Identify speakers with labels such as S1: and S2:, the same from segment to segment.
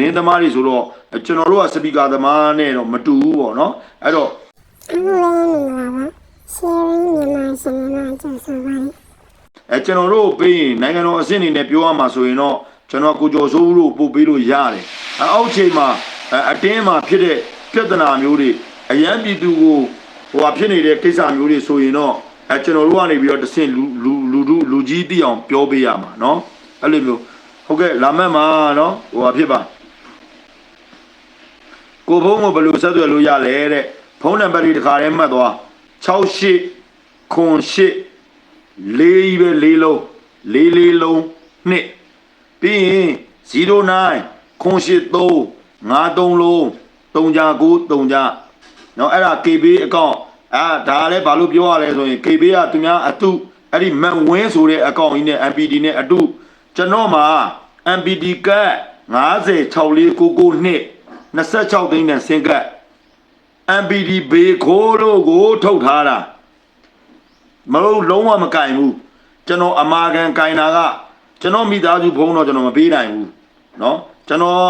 S1: သတင်းသမားတွေဆိုတော့ကျွန်တော်တို့ကစပီကာသမားနဲ့တော့မတူဘူးပေါ့နော်အဲ့တော့
S2: အခုလည်းမင်္ဂလာပါ sharing မြန်မာရှင်မြန်မာကျဆိုပါလိ
S1: အဲကျွန်တော်တို့ပေးရင်နိုင်ငံတော်အဆင့်အနေနဲ့ပြောရမှာဆိုရင်တော့ကျွန်တော်ကိုကျော်စိုးဦးတို့ပို့ပေးလို့ရတယ်အဲအောက်ချိန်မှာအဲအတင်းမှာဖြစ်တဲ့ပြဿနာမျိုးတွေအရန်ပြည်သူကိုဟိုဟာဖြစ်နေတဲ့ကိစ္စမျိုးတွေဆိုရင်တော့အဲကျွန်တော်တို့ကနေပြီးတော့တစ်ဆင့်လူလူလူလူလူကြီးတိအောင်ပြောပေးရမှာเนาะအဲ့လိုမျိုးဟုတ်ကဲ့လာမက်မှာเนาะဟိုဟာဖြစ်ပါ ကိုဖုန်းကိုဘယ်လိုဆက်သွယ်လို့ရလဲတဲ့ဖုန်းနံပါတ်တွေတစ်ခါတည်းမှတ်သွား68ခွန်8လေးကြီးပဲလေးလုံးလေးလေးလုံးနှစ်ပြီးရင်09ခွန်83 53လုံး3ကြ9 3ကြเนาะအဲ့ဒါ KB အကောင့်အာဒါလည်းဘာလို့ပြောရလဲဆိုရင် KB ကသူများအတုအဲ့ဒီမန်ဝင်းဆိုတဲ့အကောင့်ကြီးနဲ့ MPD နဲ့အတုကျွန်တော်မှာ MPD က506499နှစ် 26သိန်းနဲ့ဆင်းကတ် MPD ဘေခိုးလို့ကိုထုတ်ထားတာ မလို့လုံးဝမကင်ဘူးကျွန်တော်အမာကန်ကင်တာကကျွန်တော်မိသားစုဘုံတော့ကျွန်တော်မပေးနိုင်ဘူးเนาะကျွန်တော်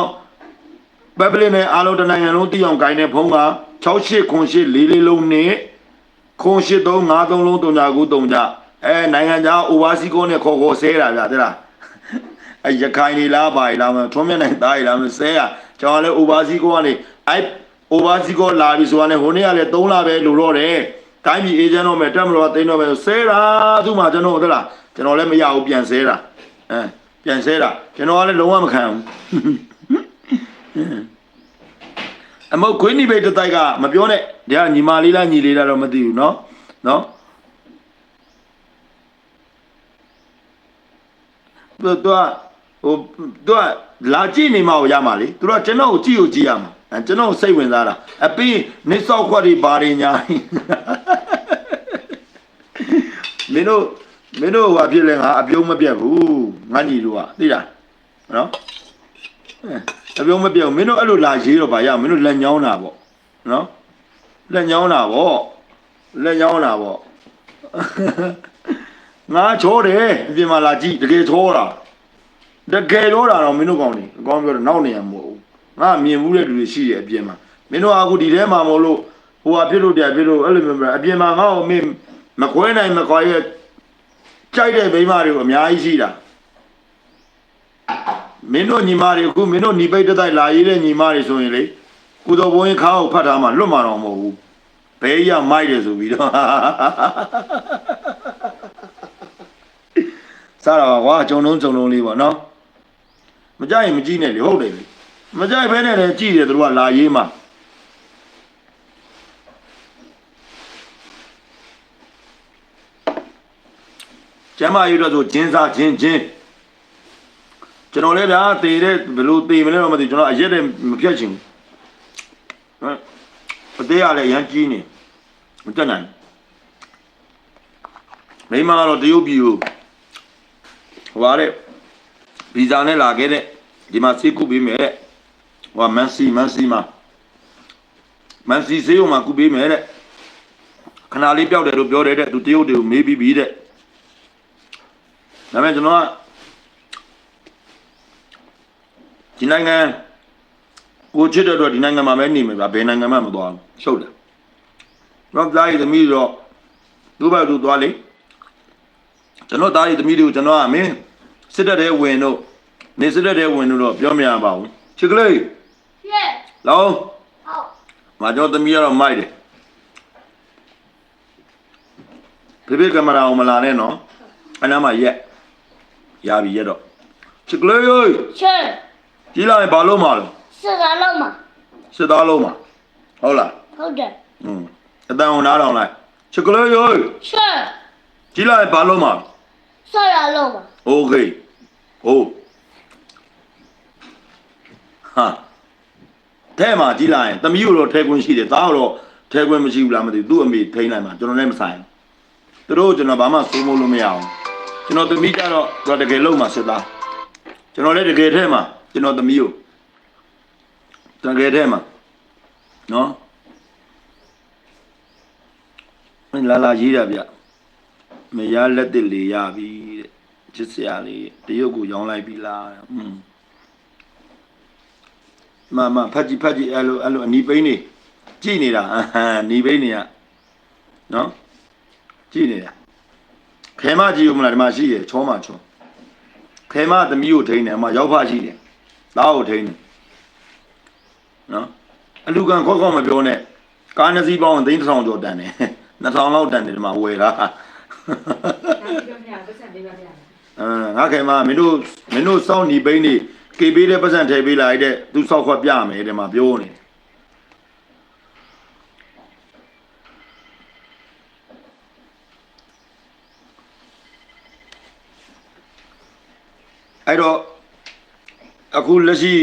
S1: ပပလင်းနဲ့အားလုံးတစ်နိုင်ငံလုံးတည်အောင်ကင်တဲ့ဘုံက68ခွန်8လေးလေးလုံးနဲ့ခွန်8 3 5 3လုံး3ကြ9 3ကြအဲနိုင်ငံခြား overseas နဲ့ခေါ်ခေါ်ဆဲတာဗျတဲ့လားအဲရခိုင်နေလားပါလားမထွန်းမြတ်နိုင်သားရလားမဆဲရ ကျွန်တော်လည်း overseas ကနေအဲ overseas ကိုလာပြီဆိုတာနဲ့ဟိုနေ့ကလည်း3လပဲလိုတော့တယ်တိုင်းပြည်အေဂျင့်တော့မယ်တက်မလို့သိန်းတော့မယ်ဆဲတာသူ့မှာကျွန်တော်ဟုတ်လားကျွန်တော်လည်းမရဘူးပြန်ဆဲတာအဲပြန်ဆဲတာကျွန်တော်ကလည်းလုံးဝမခံဘူးအမခွေးနိဘိတ်တတိုက်ကမပြောနဲ့ဒါကညီမလေးလားညီလေးလားတော့မသိဘူးเนาะเนาะသူက ဟိုသူကလာကြည့်နေမှရမှာလေသူကကျွန်တော်ကိုကြည့်ကိုကြည့်ရမှာအဲကျွန်တော်ကိုစိတ်ဝင်စားတာအပြီးနေဆောက်ခွက်တွေဘာတွေညာမင်းတို့မင်းတို့ဟာဖြစ်လဲငါအပြုံးမပြတ်ဘူးငါညီတို့ကသိလားနော်အဲအပြုံးမပြတ်ဘူးမင်းတို့အဲ့လိုလာရေးတော့ဗာရမင်းတို့လက်ညောင်းတာပေါ့နော်လက်ညောင်းတာပေါ့လက်ညောင်းတာပေါ့ငါချောတယ်အပြင်မှာလာကြည့်တကယ်ချောတာ တကယ်တော့တာတော့မင်းတို့ကောင်းနေအကောင်းပြောတော့နောက်နေရမဟုတ်ဘူးငါမြင်မှုတဲ့လူတွေရှိတယ်အပြင်မှာမင်းတို့အခုဒီထဲမှာမဟုတ်လို့ဟိုဟာဖြစ်လို့တရားဖြစ်လို့အဲ့လိုမျိုးပဲအပြင်မှာငါ့ကိုမင်းမခွဲနိုင်မခွာရဲ့ကြိုက်တဲ့မိန်းမတွေကိုအများကြီးရှိတာမင်းတို့ညီမတွေအခုမင်းတို့ညီပိတ်တစ်တိုက်လာရေးတဲ့ညီမတွေဆိုရင်လေကုတော်ဘုံရင်ခါကိုဖတ်ထားမှလွတ်မှာတော့မဟုတ်ဘူးဘဲရမိုက်တယ်ဆိုပြီးတော့စားတော့ကွာဂျုံလုံးဂျုံလုံးလေးပေါ့နော် မကြိုက်ရင်မကြည့်နဲ့လေဟုတ်တယ်လေမကြိုက်ဘဲနဲ့လည်းကြည့်တယ်သူတို့ကလာရေးမှာကျမ်းမာရေးတော့ဆိုဂျင်းစားဂျင်းဂျင်းကျွန်တော်လည်းဗျာတေတဲ့ဘယ်လိုတေမလဲတော့မသိဘူးကျွန်တော်အရက်တဲ့မဖြတ်ချင်ဘူးဟမ်အသေးရလည်းရမ်းကြီးနေမတက်နိုင်မိမကတော့တရုတ်ပြည်ကိုဟိုပါတဲ့ဗီဇာနဲ့လာခဲ့တဲ့ ဒီမှာစေးကုပေးမယ်တဲ့ဟိုမန်စီမန်စီမှာမန်စီစေးုံမှာကုပေးမယ်တဲ့ခဏလေးပြောက်တယ်လို့ပြောတယ်တဲ့သူတရုတ်တွေကိုမေးပြီးပြီတဲ့ဒါပေမဲ့ကျွန်တော်ကဒီနိုင်ငံကိုချစ်တဲ့တော့ဒီနိုင်ငံမှာပဲနေမှာဗျဘယ်နိုင်ငံမှမသွားဘူးရှုပ်တယ်တော့သားရည်သမီးတော့သူ့ဘက်သူသွားလေကျွန်တော်သားရီသမီးတွေကိုကျွန်တော်ကမင်းစစ်တပ်တဲ့ဝင်တို့ နေစစ်တပ်တဲ့ဝင်တို့တော့ပြောမရပါဘူးချစ်ကလေး
S2: ယေ
S1: လောင်း
S2: ဟုတ်
S1: မကျွန်တော်သမီးကတော့မိုက်တယ်ဖေဖေကင်မရာအောင်မလာနဲ့နော်အနားမှာရက်ရပြီရက်တော့ချစ်ကလေးရေ
S2: ချေ
S1: ကြီးလာရင်ဘာလို့မလဲ
S2: စကားလုံးမ
S1: စစ်သားလုံးမှာဟုတ်လား
S2: ဟုတ်တယ်
S1: อืมအတန်အောင်နားထောင်လိုက်ချစ်ကလေးရေ
S2: ချေ
S1: ကြီးလာရင်ဘာလို့မလဲ
S2: စရာလုံးမ
S1: โอเคဟို ဟာထဲမှာကြီးလာရင်သမီးကိုတော့ထဲခွင့်ရှိတယ်သားကိုတော့ထဲခွင့်မရှိဘူးလားမသိဘူးသူ့အမေထိန်းလိုက်မှာကျွန်တော်လည်းမဆိုင်ဘူးသူတို့ကျွန်တော်ဘာမှစိုးမိုးလို့မရအောင်ကျွန်တော်သမီးကြတော့သူကတကယ်လုံးမှာစစ်သားကျွန်တော်လည်းတကယ်ထဲမှာကျွန်တော်သမီးကိုတကယ်ထဲမှာနော်မင်းလာလာရေးတာဗျမရလက်တစ်လေရပြီတဲ့ချစ်စရာလေးတရုတ်ကိုရောင်းလိုက်ပြီလားอืม မမဖတ်ကြည့်ဖတ်ကြည့်အဲ့လိုအဲ့လိုအနီပိန်းနေကြည်နေတာဟမ်နီပိန်းနေရနော်ကြည်နေတာခဲမကြည့်ဦးမလားဒီမှာရှိရချောမချောခဲမသမီးကိုထိန်းတယ်အမရောက်ဖရှိတယ်သားကိုထိန်းတယ်နော်အလူကန်ခေါက်ခေါက်မပြောနဲ့ကားနှစ်စီးပေါင်းသိန်းတစ်ထောင်ကျော်တန်တယ်နှစ်ထောင်လောက်တန်တယ်ဒီမှာဝယ်တာ
S3: ဒါပြောပြပတ်စံပေးပါဗျာ
S1: အင်းငါခင်မမင်းတို့မင်းတို့စောင့်ညီပိန်းနေ ကေပေးတဲ့ပတ်စံထည့်ပေးလိုက်တဲ့သူစောက်ခွက်ပြမယ်တဲ့မှာပြောနေအဲ့တော့အခုလက်ရှိ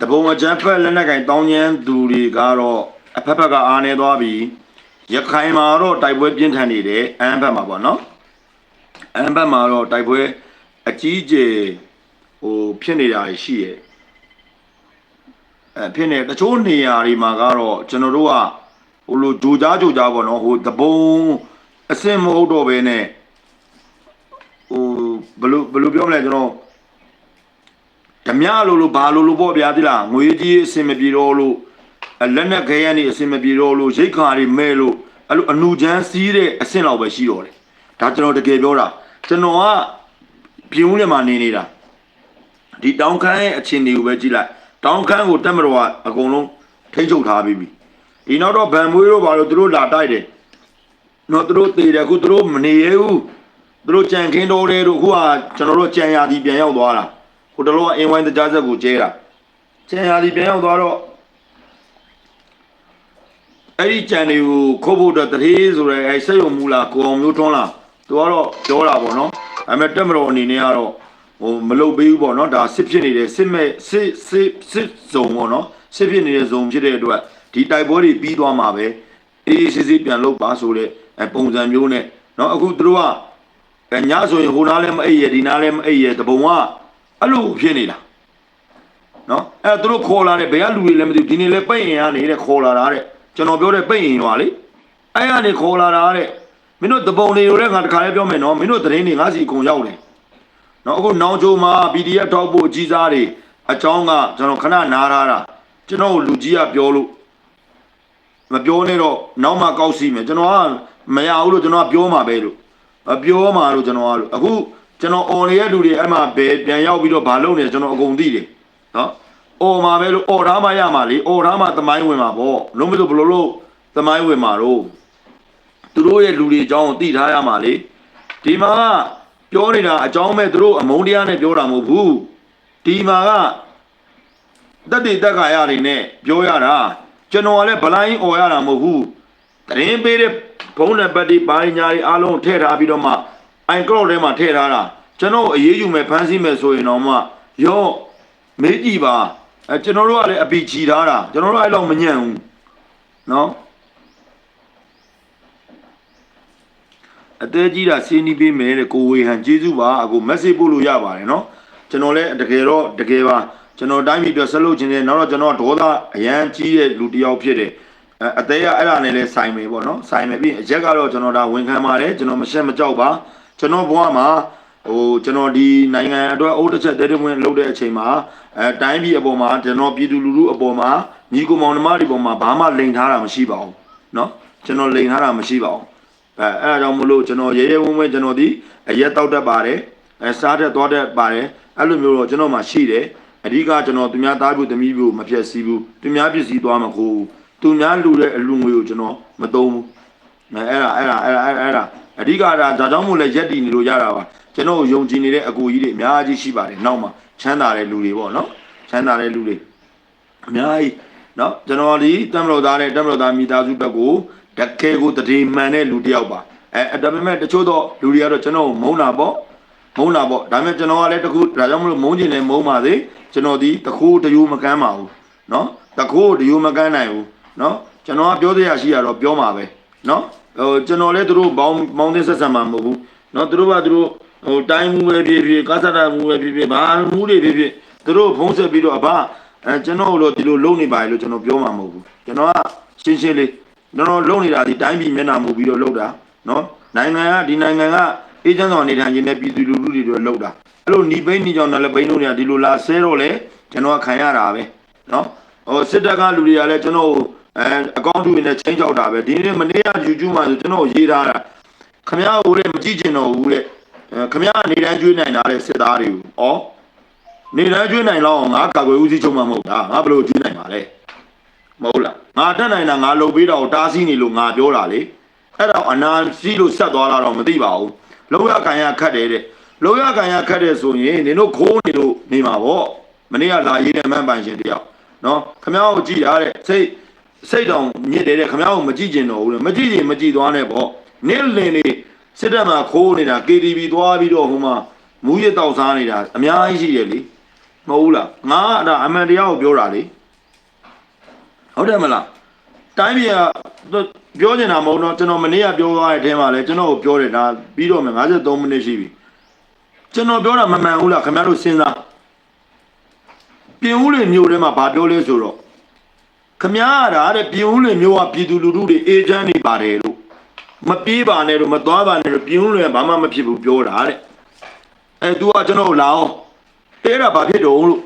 S1: တပုံအကျန်းဖက်လက်နက်ကင်တောင်းကျမ်းသူတွေကတော့အဖက်ဖက်ကအားနေသွားပြီရခိုင်မှာတော့တိုက်ပွဲပြင်းထန်နေတယ်အမ်းဘက်မှာပေါ့နော်အမ်ဘတ်မှာတော့တိုက်ပွဲအကြီးအကျယ် ဟိုဖြစ်နေတာရှိရဲ့အဲဖြစ်နေတချို့နေရာတွေမှာကတော့ကျွန်တော်တို့ကဟိုလိုဂျိုကြားဂျိုကြားပေါ့နော်ဟိုတပုံအစင်မဟုတ်တော့ဘဲနဲ့ဟိုဘယ်လိုဘယ်လိုပြောမလဲကျွန်တော်ဓမြလိုလိုဘာလိုလိုပေါ့ဗျာတိလားငွေကြီးအစင်မပြေတော့လို့အဲလက်နက်ခဲရန်နေအစင်မပြေတော့လို့ရိတ်ခါတွေမဲ့လို့အဲ့လိုအနူချမ်းစီးတဲ့အစင်လောက်ပဲရှိတော့တယ်ဒါကျွန်တော်တကယ်ပြောတာကျွန်တော်ကပြင်းဦးနဲ့မှနေနေတာ ဒီတောင်ခမ်းရဲ့အခြေအနေကိုပဲကြည့်လိုက်တောင်ခမ်းကိုတက်မတော်ကအကုန်လုံးထိမ့်ချုပ်ထားပြီးပြီဒီနောက်တော့ဗန်မွေးတို့ဘာလို့သူတို့လာတိုက်တယ်နော်သူတို့တည်တယ်အခုသူတို့မနေရဘူးသူတို့ကြံခင်းတော်တယ်တို့အခုကကျွန်တော်တို့ကြံရသည်ပြန်ရောက်သွားတာဟိုတလောကအင်းဝိုင်းတကြားဆက်ကိုကျဲတာကြံရသည်ပြန်ရောက်သွားတော့အဲ့ဒီကြံတွေကိုခုတ်ဖို့အတွက်တထေးဆိုရဲအဲ့ဆက်ရုံမူလားကိုအောင်မျိုးထွန်းလားသူကတော့ပြောတာပေါ့နော်အဲ့မဲ့တက်မတော်အနေနဲ့ကတော့ ဟိုမလုတ်ပေးဘူးပေါ့နော်ဒါစစ်ဖြစ်နေတဲ့စစ်မဲ့စစ်စစ်စစ်ဇုံပေါ့နော်စစ်ဖြစ်နေတဲ့ဇုံဖြစ်တဲ့အတွက်ဒီတိုက်ပွဲတွေပြီးသွားမှာပဲအေးစစ်စစ်ပြန်လုတ်ပါဆိုတဲ့အဲ့ပုံစံမျိုးနဲ့နော်အခုသူတို့ကအဲ့ညဆိုရင်ဟိုနားလည်းမအိပ်ရဒီနားလည်းမအိပ်ရတပုံကအဲ့လိုဖြစ်နေတာနော်အဲ့သူတို့ခေါ်လာတယ်ဘယ်ကလူတွေလဲမသိဘူးဒီနေ့လဲပိတ်ရင်ရနေတဲ့ခေါ်လာတာတဲ့ကျွန်တော်ပြောတဲ့ပိတ်ရင်ရွာလေအဲ့ကနေခေါ်လာတာတဲ့မင်းတို့တပုံတွေလိုတဲ့ငါတခါလေးပြောမယ်နော်မင်းတို့သတင်းတွေငါစီအကုန်ရောက်တယ် နော်အခုနောင်ချိုမှာ PDF ထောက်ဖို့အကြီးစားတွေအကြောင်းကကျွန်တော်ခဏနားထားတာကျွန်တော်လူကြီးကပြောလို့မပြောနဲ့တော့နောက်မှကောက်စီမယ်ကျွန်တော်ကမရဘူးလို့ကျွန်တော်ကပြောမှာပဲလို့မပြောမှာလို့ကျွန်တော်ကလို့အခုကျွန်တော် on ရဲ့လူတွေအဲ့မှာဘယ်ပြန်ရောက်ပြီးတော့ဘာလုပ်နေလဲကျွန်တော်အကုန်သိတယ်နော်အော်မှာပဲလို့အော်ထားမှရမှာလေအော်ထားမှသမိုင်းဝင်မှာပေါ့လုံးမလို့ဘလို့လို့သမိုင်းဝင်မှာတော့သူတို့ရဲ့လူတွေအကြောင်းကိုသိထားရမှာလေဒီမှာက ပြောနေတာအကြောင်းမဲ့သူတို့အမုန်းတရားနဲ့ပြောတာမဟုတ်ဘူးဒီမှာကတက်တိတက်ခါရတွေနဲ့ပြောရတာကျွန်တော်ကလည်းဗလိုင်းអော်ရတာမဟုတ်ဘူးတရင်ပေးတဲ့ဘုံနဲ့ပတ်တိပါညာတွေအားလုံးထည့်ထားပြီးတော့မှအိုင်ကလော့ထဲမှာထည့်ထားတာကျွန်တော်အေးအေးယူမယ်ဖမ်းဆီးမယ်ဆိုရင်တော့မှရောမေးကြည့်ပါအဲကျွန်တော်တို့ကလည်းအပီချီထားတာကျွန်တော်တို့အဲ့လောက်မညံ့ဘူးနော် အသေးကြီးတာစီးနီးပေးမယ်တဲ့ကိုဝေဟန်ကျေးဇူးပါအခု message ပို့လို့ရပါတယ်နော်ကျွန်တော်လည်းတကယ်တော့တကယ်ပါကျွန်တော်တိုင်းပြည်အတွက်ဆက်လုပ်ခြင်းနဲ့နောက်တော့ကျွန်တော်ဒေါသအရန်ကြီးတဲ့လူတစ်ယောက်ဖြစ်တယ်အဲအသေးကအဲ့ဒါနဲ့လဲဆိုင်မယ်ပေါ့နော်ဆိုင်မယ်ပြီးအရက်ကတော့ကျွန်တော်ဒါဝန်ခံပါတယ်ကျွန်တော်မရှက်မကြောက်ပါကျွန်တော်ဘဝမှာ ဟိုကျွန်တော်ဒီနိုင်ငံအတွက်အုတ်တစ်ချက်တဲတဲဝင်လုပ်တဲ့အချိန်မှာအဲတိုင်းပြည်အပေါ်မှာကျွန်တော်ပြည်သူလူထုအပေါ်မှာညီကိုမောင်နှမတွေပေါ်မှာဘာမှလိန်ထားတာမရှိပါဘူးเนาะကျွန်တော်လိန်ထားတာမရှိပါဘူး အဲအဲ့ဒါကြောင့်မလို့ကျွန်တော်ရဲရဲဝံ့ဝံ့ကျွန်တော်ဒီအရက်တောက်တတ်ပါတယ်အဲစားတတ်သွားတတ်ပါတယ်အဲ့လိုမျိုးတော့ကျွန်တော်မှရှိတယ်အဓိကကျွန်တော်သူများသားပြုသမီးပြုမဖြက်စီးဘူးသူများပစ္စည်းသွားမခိုးဘူးသူများလူတဲ့အလူငွေကိုကျွန်တော်မသုံးဘူးအဲအဲ့ဒါအဲ့ဒါအဲ့ဒါအဲ့ဒါအဓိကဒါဒါကြောင့်မို့လဲရက်တည်နေလို့ရတာပါကျွန်တော်ယုံကြည်နေတဲ့အကူကြီးတွေအများကြီးရှိပါတယ်နောက်မှာချမ်းသာတဲ့လူတွေပေါ့နော်ချမ်းသာတဲ့လူတွေအများကြီးနော်ကျွန်တော်ဒီတမလို့သားနဲ့တမလို့သားမိသားစုဘက်ကို တကယ်ကိုတတိမှန်တဲ့လူတစ်ယောက်ပါအဲဒါပေမဲ့တချို့တော့လူတွေကတော့ကျွန်တော်ကိုမုန်းတာပေါ့မုန်းတာပေါ့ဒါပေမဲ့ကျွန်တော်ကလည်းတခုဒါကြောင့်မလို့မုန်းကျင်တယ်မုန်းပါသေးကျွန်တော်ဒီတခိုးတယူမကမ်းပါဘူးနော်တခိုးတယူမကမ်းနိုင်ဘူးနော်ကျွန်တော်ကပြောသေးရရှိရတော့ပြောမှာပဲနော် ဟိုကျွန်တော်လည်းသူတို့ဘောင်းမောင်းတဲ့ဆက်ဆံမှာမဟုတ်ဘူးเนาะသူတို့ကသူတို့ဟိုတိုင်းမှုပဲဖြစ်ဖြစ်ကားစားတာမှုပဲဖြစ်ဖြစ်ဘာမှုတွေဖြစ်ဖြစ်သူတို့ဖုံးဆက်ပြီးတော့အဘအဲကျွန်တော်တို့ဒီလိုလုံနေပါလေလို့ကျွန်တော်ပြောမှာမဟုတ်ဘူးကျွန်တော်ကရှင်းရှင်းလေး ကျွန်တော်လုပ်နေတာဒီတိုင်းပြည်မျက်နှာမူပြီးတော့လုပ်တာနော်နိုင်ငံကဒီနိုင်ငံကအေဂျင့်ဆောင်နေထိုင်ခြင်းနဲ့ပြည်သူလူထုတွေတော့လုပ်တာအဲ့လိုညီပိန်းညီကြောင်နဲ့လည်းပိန်းတို့တွေကဒီလိုလာဆဲတော့လေကျွန်တော်ခံရတာပဲနော်ဟိုစစ်တပ်ကလူတွေကလည်းကျွန်တော်အဲအကောင့်တူတွေနဲ့ချင်းချောက်တာပဲဒီနေ့မနေ့က YouTube မှာဆိုကျွန်တော်ရေးထားတာခမရဟိုတဲ့မကြည့်ကျင်တော့ဘူးတဲ့ခမရနေတန်းကျွေးနိုင်တာတဲ့စစ်သားတွေကိုဩနေတန်းကျွေးနိုင်လောက်ငါကာကွယ်ဦးစီးချုပ်မှမဟုတ်တာငါဘယ်လိုကျွေးနိုင်ပါလဲ မဟုတ်လားငါတက်နိုင်တာငါလုပ်ပေးတော့တားဆီးနေလို့ငါပြောတာလေအဲ့တော့အနာစီးလို့ဆက်သွားလာတော့မသိပါဘူးလောက်ရကန်ရခတ်တယ်တဲ့လောက်ရကန်ရခတ်တယ်ဆိုရင်နင်တို့ခိုးနေလို့နေမှာပေါ့မနေ့ကလာရေးတဲ့မန်းပိုင်ရှင်တယောက်နော်ခမ ्या ကိုကြည့်ရတဲ့စိတ်စိတ်တောင်ညစ်တယ်တဲ့ခမ ्या ကိုမကြည့်ကျင်တော့ဘူးလေမကြည့်ရင်မကြည့်သွားနဲ့ပေါ့နေ့လင်နေစစ်တပ်မှာခိုးနေတာ KTV သွားပြီးတော့ဟိုမှာမူးရတောက်စားနေတာအများကြီးရှိတယ်လေမဟုတ်ဘူးလားငါအဲ့ဒါအမှန်တရားကိုပြောတာလေ ဟုတ်တယ်မလားတိုင်းပြည်ကပြောနေတာမဟုတ်တော့ကျွန်တော်မနေ့ကပြောသွားတဲ့အထဲမှာလဲကျွန်တော်ကိုပြောတယ်ဒါပြီးတော့မယ်53မိနစ်ရှိပြီကျွန်တော်ပြောတာမမှန်ဘူးလားခင်ဗျားတို့စဉ်းစားပြင်ဦးလေမျိုးထဲမှာဘာပြောလဲဆိုတော့ခမားရတာတဲ့ပြင်ဦးလေမျိုးကပြည်သူလူထုတွေအေဂျင့်တွေပါတယ်လို့မပြေးပါနဲ့လို့မသွားပါနဲ့လို့ပြင်ဦးလေကဘာမှမဖြစ်ဘူးပြောတာတဲ့အဲ तू ကကျွန်တော်ကိုလာအောင်အဲ့ဒါဘာဖြစ်တော့လို့